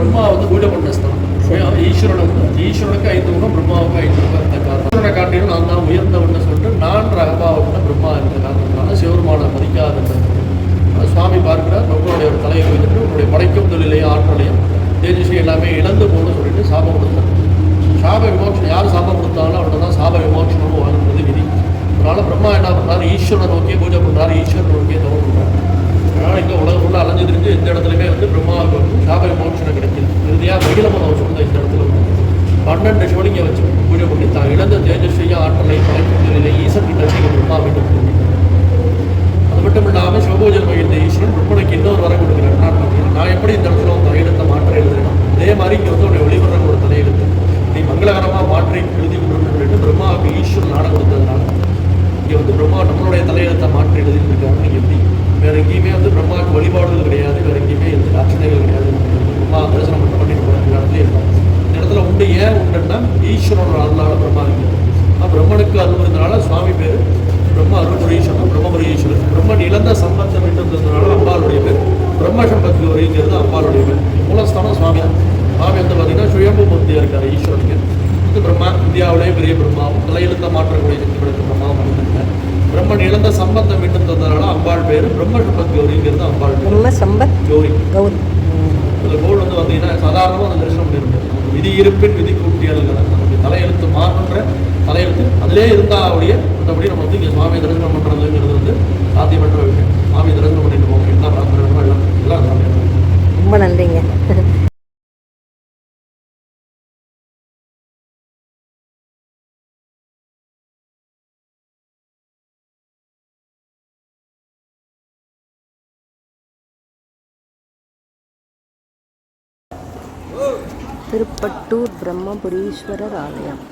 பிரம்மா வந்து பூஜை பண்ண ஸ்தலம் ஈஸ்வரன் வந்து ஈஸ்வரனுக்கு ஐந்து முகம் பிரம்மாவுக்கு ஐந்து முகம் இருந்த காரணம். காட்டிலும் நான் தான் உயர்ந்தவன் சொல்லிட்டு நான் ரகபாவுக்கு பிரம்மா இருந்த காரணத்தினால சிவருமான மதிக்காத சுவாமி பார்க்கிறார். பிரம்மாவுடைய ஒரு தலையை வைத்துட்டு உங்களுடைய படைக்கும் தொழிலையும் ஆற்றலையும் தேஜஸ்வி எல்லாமே இழந்து போகணும்னு சொல்லிட்டு சாபம் கொடுத்தார் சாப விமோசனம் யார் சாபம் கொடுத்தாலும் அவர்கிட்ட தான் சாப விமோசனமும் வாங்குறது விதி. அதனால் பிரம்மா என்ன பண்றாரு? ஈஸ்வரனை நோக்கியே பூஜை பண்ணுறாரு ஈஸ்வரன் நோக்கியே தவறு பண்ணுறாரு அதனால இங்க உலகம் ஃபுல்லாக அலைஞ்சு திரிஞ்சு எந்த இடத்துலையுமே வந்து பிரம்மாவுக்கு வந்து சாப விமோசனம் கிடைக்கல இறுதியாக அவர் சொந்த இந்த இடத்துல பன்னெண்டு சிவலிங்க வச்சு பூஜை பண்ணி தான் இழந்த தேஜஸ்வியும் ஆற்றலை படைப்புகளிலே ஈசன் கிட்ட வச்சு பிரம்மா அது மட்டும் இல்லாமல் சிவபூஜல் மகிழ்ந்த ஈஸ்வரன் பிரம்மனுக்கு இன்னொரு வரம் கொடுக்குறார் நான் பார்த்தீங்கன்னா, நான் எப்படி இந்த இடத்துல உன் தலையெழுத்தை மாற்ற எழுதுறேன் அதே மாதிரி இங்கே வந்து உன்னை வெளிவரம் ஒரு தலையெழுத்து நீ மங்களகரமாக மாற்றி எழுதி விடணும்னு பிரம்மாவுக்கு ஈஸ்வரன் நாடம் கொடுத்ததுனால இங்கே வந்து பிரம்மா நம்மளுடைய தலையெழுத்தை மாற்றி எழுதிட்டு இருக்காங்க எப்படி வேற எங்கேயுமே வந்து பிரம்மாவுக்கு வழிபாடுகள் கிடையாது வேற எங்கேயுமே எந்த அர்ச்சனைகள் கிடையாது பிரம்மா தரிசனம் மட்டும் பண்ணிட்டு போகிற இந்த இடத்துல இருக்கும் இந்த இடத்துல உண்டு ஏன் உண்டுன்னா ஈஸ்வரனோட அருளால் பிரம்மா இருக்குது பிரம்மனுக்கு அருள்னால சுவாமி பேர் பிரம்ம அருள்முரீஸ்வரன் பிரம்மபுரீஸ்வரன் பிரம்மன் இழந்த சம்பந்தம் இருந்ததுனால அம்பாளுடைய பேர். பிரம்ம சம்பத்தி வரைங்கிறது அம்பாளுடைய பேர். மூலஸ்தானம் சுவாமி சுவாமி வந்து பார்த்தீங்கன்னா சுயம்பு மூர்த்தியாக இருக்கார் ஈஸ்வரனுக்கு. இது பிரம்மா இந்தியாவிலேயே பெரிய பிரம்மாவும் தலையெழுத்த மாற்றக்கூடிய சக்தி படைத்த பிரம்மாவும் பிரம்மன் இழந்த சம்பந்தம் விட்டு வந்து பார்த்தீங்கன்னா சாதாரணமாக அந்த தரிசனம் பண்ணியிருந்தது விதி இருப்பின் விதி கூட்டியல்கள் நம்முடைய தலையெழுத்து மாறுன்ற தலையெழுத்து. அதிலே இருந்தால் அப்படியே மற்றபடி நம்ம வந்து இங்கே சுவாமியை தரிசனம் பண்ணுறதுங்கிறது வந்து சாத்தியமற்ற விஷயம். சுவாமியை தரிசனம் பண்ணிட்டு போவோம் என்ன பிரார்த்தனை திருப்பட்டூர் பிரம்மபுரீஸ்வரர் ஆலயம்.